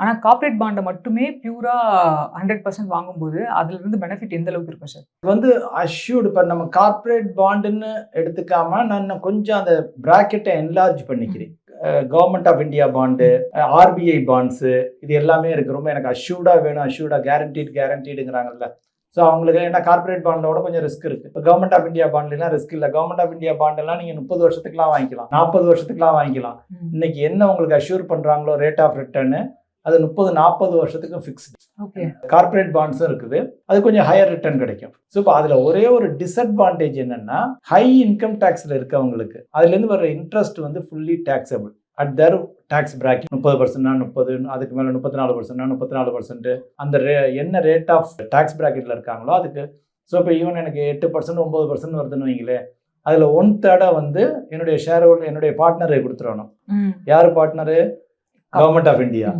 ஆனா கார்ப்பரேட் பாண்டை மட்டுமே பியூரா hundred percent வாங்கும்போது அதுல இருந்து பெனிஃபிட் எந்த அளவுக்கு இருக்கும் சார் வந்து அஷ்யூர்டு இப்போ நம்ம கார்ப்பரேட் பாண்டுன்னு எடுத்துக்காம நான் கொஞ்சம் அந்த ப்ராக்கெட்டை என்லார்ஜ் பண்ணிக்கிறேன். Government of India bond RBI bonds இது எல்லாமே இருக்கு. ரொம்ப எனக்கு அஷ்யூர்டாக வேணும் அஷ்யூர்டாக கேரண்டீட் கேரண்டீடுங்கிறாங்கல்ல ஸோ அவங்களுக்கு ஏன்னா கார்ப்பரேட் பாண்டோட கொஞ்சம் ரிஸ்க் இருக்கு. இப்போ கவர்மெண்ட் ஆஃப் இந்தியா பாண்ட்லாம் ரிஸ்க் இல்லை. கவர்மெண்ட் ஆஃப் இந்தியா பாண்டெல்லாம் நீங்கள் முப்பது வருஷத்துக்குலாம் வாங்கிக்கலாம். நாற்பது வருஷத்துக்குலாம் வாங்கிக்கலாம். இன்னைக்கு என்ன உங்களுக்கு அஷ்யூர் பண்ணுறாங்களோ ரேட் ஆஃப் ரிட்டர்னு அது முப்பது நாற்பது வருஷத்துக்கு ஃபிக்ஸ்டு ஓகே. கார்ப்பரேட் பாண்ட்ஸும் இருக்குது. அது கொஞ்சம் ஹையர் ரிட்டர்ன் கிடைக்கும். ஸோ இப்போ அதில் ஒரே ஒரு டிஸ்அட்வான்டேஜ் என்னன்னா ஹை இன்கம் டேக்ஸில் இருக்கவங்களுக்கு அதுலேருந்து வர இன்ட்ரெஸ்ட் வந்து fully taxable at their tax bracket முப்பது பர்சன்ட்னா முப்பது அதுக்கு மேலே முப்பத்தி நாலு பர்சன்ட்னா முப்பத்தி நாலு பர்சன்ட் அந்த ரே என்ன ரேட் ஆஃப் டேக்ஸ் பிராக்கெட்டில் இருக்காங்களோ அதுக்கு ஸோ இப்போ ஈவன் எனக்கு எட்டு பர்சன்ட் ஒம்பது பர்சன்ட் வருதுன்னு வைங்களேன் அதில் ஒன் தேர்டை வந்து என்னுடைய ஷேர் ஹோல்டர் என்னுடைய பார்ட்னரை கொடுத்துடணும். யார் பார்ட்னரு கவர்மெண்ட் ஆஃப் இந்தியா